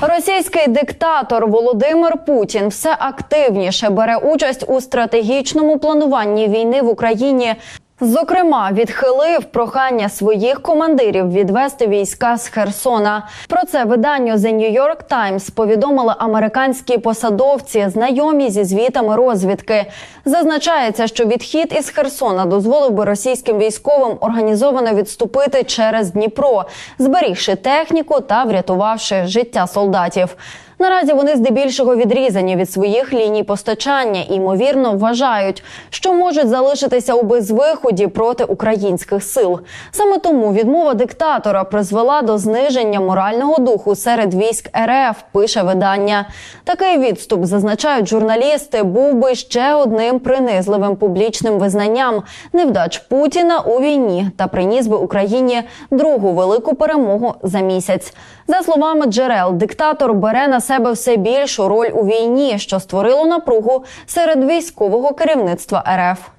Російський диктатор Володимир Путін все активніше бере участь у стратегічному плануванні війни в Україні. Зокрема, відхилив прохання своїх командирів відвести війська з Херсона. Про це виданню The New York Times повідомили американські посадовці, знайомі зі звітами розвідки. Зазначається, що відхід із Херсона дозволив би російським військовим організовано відступити через Дніпро, зберігши техніку та врятувавши життя солдатів. Наразі вони здебільшого відрізані від своїх ліній постачання і ймовірно вважають, що можуть залишитися у безвиході проти українських сил. Саме тому відмова диктатора призвела до зниження морального духу серед військ РФ. Пише видання. Такий відступ зазначають журналісти. Був би ще одним принизливим публічним визнанням невдач Путіна у війні та приніс би Україні другу велику перемогу за місяць. За словами джерел, диктатор бере на себе все більшу роль у війні, що створило напругу серед військового керівництва РФ.